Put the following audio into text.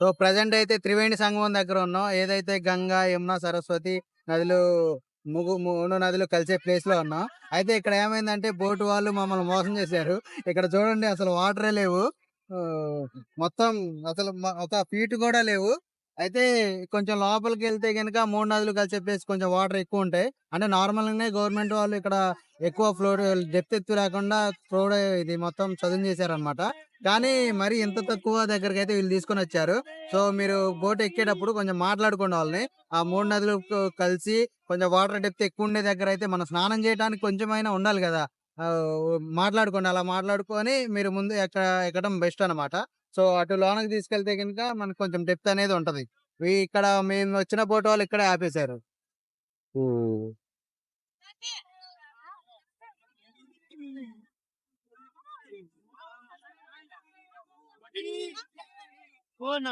So present అయితే త్రివేణి సంగమం దగ్గర ఉన్నాం. ఏదైతే గంగా యమున సరస్వతి నదులు ముగు మూడు నదులు కలిసే ప్లేస్లో ఉన్నాం. అయితే ఇక్కడ ఏమైందంటే బోటు వాళ్ళు మమ్మల్ని మోసం చేశారు. ఇక్కడ చూడండి అసలు వాటరే లేవు. మొత్తం అసలు ఒక ఫీట్ కూడా లేవు. అయితే కొంచెం లోపలికి వెళ్తే కనుక మూడు నదులు కలిసే ప్లేస్ కొంచెం వాటర్ ఎక్కువ ఉంటాయి. అంటే నార్మల్గానే గవర్నమెంట్ వాళ్ళు ఇక్కడ ఎక్కువ ఫ్లోర్ డెప్త్ ఎత్తు రాకుండా ఫ్లోర్ ఇది మొత్తం చదువు చేశారనమాట కానీ మరి ఇంత తక్కువ దగ్గరికి అయితే వీళ్ళు తీసుకొని వచ్చారు. సో మీరు బోట్ ఎక్కేటప్పుడు కొంచెం మాట్లాడుకోండి వాళ్ళని. ఆ మూడు నదులు కలిసి కొంచెం వాటర్ డెప్త్ ఎక్కువ ఉండే దగ్గర అయితే మనం స్నానం చేయడానికి కొంచెమైనా ఉండాలి కదా. మాట్లాడుకోండి. అలా మాట్లాడుకొని మీరు ముందు ఎక్కడ ఎక్కడం బెస్ట్ అన్నమాట. సో అటు లోనకి తీసుకెళ్తే కనుక మనకు కొంచెం డెప్త్ అనేది ఉంటది. ఇక్కడ మేము వచ్చిన బోట్ వాళ్ళు ఇక్కడే ఆపేశారు. हो कोण